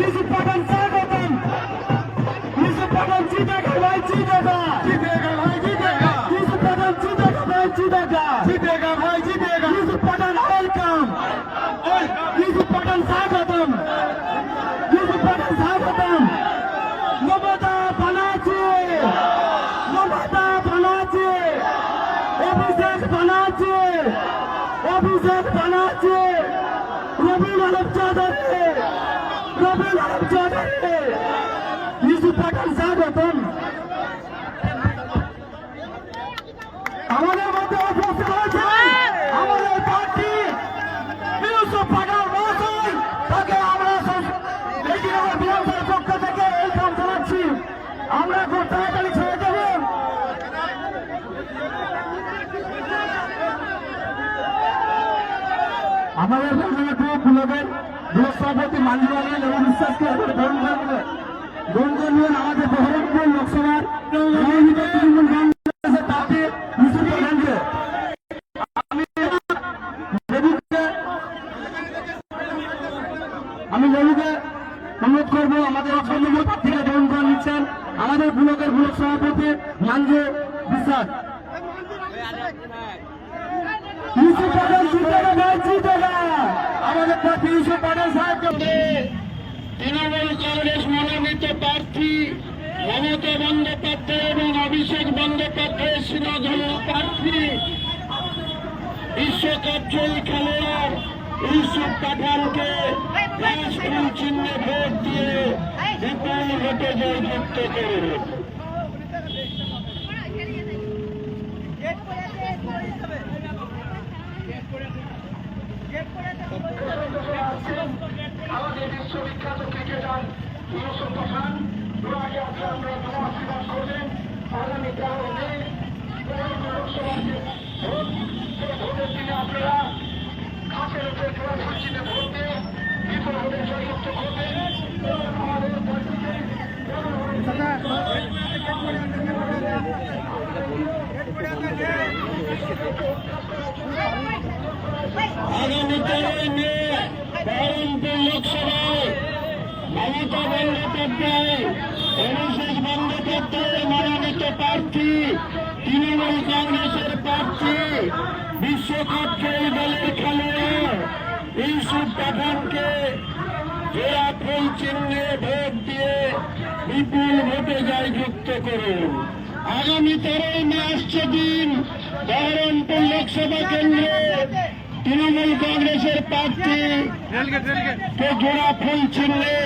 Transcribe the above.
ইউসুফ পাঠান স্বাগতম। ইউসুফ পাঠান জিতেগা ভাই জিতেগা জিতেগা ভাই জিতেগা ইউসুফ পাঠান জিতেগা ভাই জিতেগা জিতেগা ভাই জিতেগা ইউসুফ পাঠান ওয়েলকাম। ইউসুফ পাঠান স্বাগতম। ইউসুফ পাঠান স্বাগতম। মমতা বানার্জি। মমতা বানার্জি। অভিষেক বানার্জি। অভিষেক বানার্জি। রবি মানব চৌধুরী। আমাদের মধ্যে উপস্থিত হয়েছেন আমাদের প্রার্থী ইউসুফ পাঠান মহাশয়, তাকে আমরা লেডিনগর বিধানসভার পক্ষ থেকে ওয়েলকাম জানাচ্ছি। আমরা খুব তাড়াতাড়ি ছেড়ে দেব। আমাদের বন্ধুরা ব্লকের ব্লক সভাপতি মানজু আলী এবং বিশ্বাসকে গ্রহণ করবে গ্রহণ করবেন আমাদের বহরমপুর লোকসভার লেবুকে অনুরোধ করব, আমাদের প্রার্থীকে গ্রহণ করে নিচ্ছেন আমাদের ব্লকের ব্লক সভাপতি মানজু বিশ্বাস। প্রার্থী তৃণমূল কংগ্রেস মনোনীত প্রার্থী মমতা বন্দ্যোপাধ্যায় এবং অভিষেক বন্দ্যোপাধ্যায়ের সিনাধন্য প্রার্থী বিশ্বকাপ জয়ী খেলোয়াড় ইউসুফ পাঠানকে রাষ্ট্রীয় চিহ্নে ভোট দিয়ে বিপুল ভোটে জয়যুক্ত করুন আমাদের বিশ্ববিখ্যাত ক্রিকেটার ইউসুফ পাঠান দু আগে আজকে আমরা তোমার আশীর্বাদ করবেন আগামী তেরো মে লোকসভাকে ভোট সেই ভোটের দিনে আপনারা খাসের উপরে খেলা সূচিতে ভোট দিয়ে বিপুল ভোটে জয়যুক্ত করবেন এবং আমাদের দলটিকে আগামী তেরোই মে বহরমপুর লোকসভায় মমতা বন্দ্যোপাধ্যায় অভিষেক বন্দ্যোপাধ্যায়ের মনোনীত প্রার্থী, তৃণমূল কংগ্রেসের প্রার্থী, বিশ্বকাপ জয়ী দলের খেলোয়াড়। ইউসুফ পাঠানকে জোড়া ফুল চিহ্নে ভোট দিয়ে বিপুল ভোটে জয়যুক্ত করুন। আগামী তেরোই মে আসছে দিন বহরমপুর লোকসভা কেন্দ্রে তৃণমূল কংগ্রেসের প্রার্থী জোড়া ফুল চিহ্নে